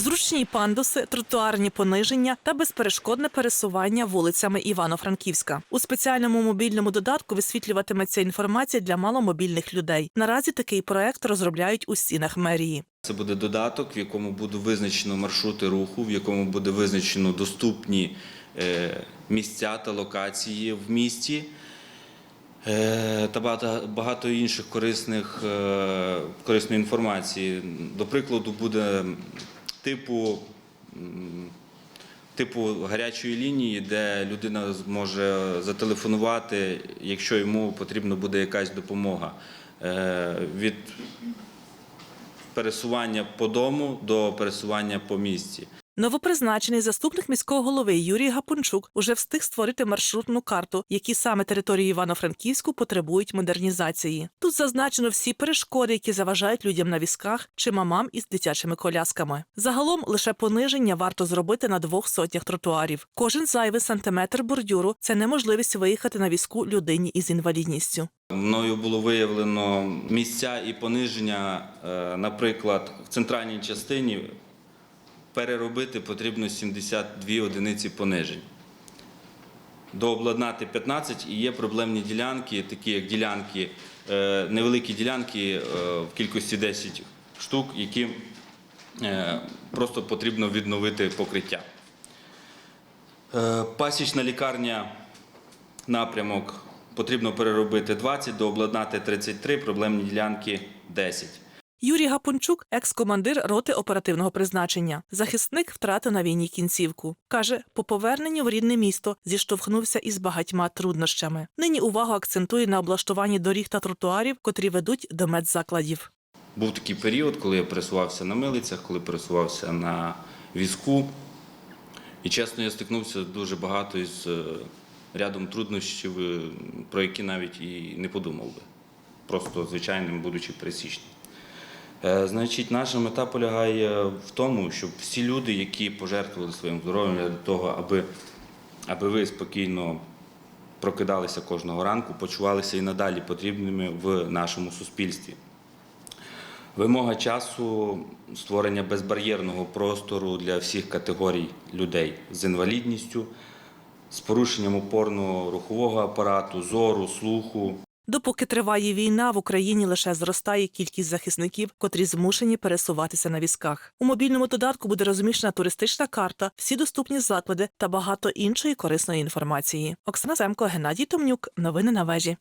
Зручні пандуси, тротуарні пониження та безперешкодне пересування вулицями Івано-Франківська. У спеціальному мобільному додатку висвітлюватиметься інформація для маломобільних людей. Наразі такий проект розробляють у стінах мерії. Це буде додаток, в якому буде визначено маршрути руху, в якому буде визначено доступні е, місця та локації в місті. е, Та багато, багато інших корисних, е, корисної інформації. До прикладу, буде типу, типу гарячої лінії, де людина зможе зателефонувати, якщо йому потрібна буде якась допомога. Е, Від пересування по дому до пересування по місті. Новопризначений заступник міського голови Юрій Гапунчук уже встиг створити маршрутну карту, які саме території Івано-Франківську потребують модернізації. Тут зазначено всі перешкоди, які заважають людям на візках чи мамам із дитячими колясками. Загалом лише пониження варто зробити на двох сотнях тротуарів. Кожен зайвий сантиметр бордюру це неможливість виїхати на візку людині із інвалідністю. Мною було виявлено місця і пониження, е, наприклад, в центральній частині переробити потрібно 72 одиниці понижень. Дообладнати 15 і є проблемні ділянки, такі як ділянки, е, невеликі ділянки е, в кількості 10 штук, які е, просто потрібно відновити покриття. Пасічна лікарня напрямок потрібно переробити 20, дообладнати 33, проблемні ділянки 10. Юрій Гапончук, екс-командир роти оперативного призначення. Захисник втратив на війні кінцівку. Каже, по поверненню в рідне місто зіштовхнувся із багатьма труднощами. Нині увагу акцентує на облаштуванні доріг та тротуарів, котрі ведуть до медзакладів. Був такий період, коли я пересувався на милицях, коли пересувався на візку. І чесно, я стикнувся дуже багато із е, рядом труднощів, е, про які навіть і не подумав би. Просто звичайним, будучи пересічним. Е, Значить, наша мета полягає в тому, щоб всі люди, які пожертвували своїм здоров'ям для того, аби, аби ви спокійно прокидалися кожного ранку, почувалися і надалі потрібними в нашому суспільстві. Вимога часу створення безбар'єрного простору для всіх категорій людей з інвалідністю, з порушенням опорного рухового апарату, зору, слуху. Допоки триває війна, в Україні лише зростає кількість захисників, котрі змушені пересуватися на візках. У мобільному додатку буде розміщена туристична карта, всі доступні заклади та багато іншої корисної інформації. Оксана Земко, Геннадій Томнюк. Новини на вежі.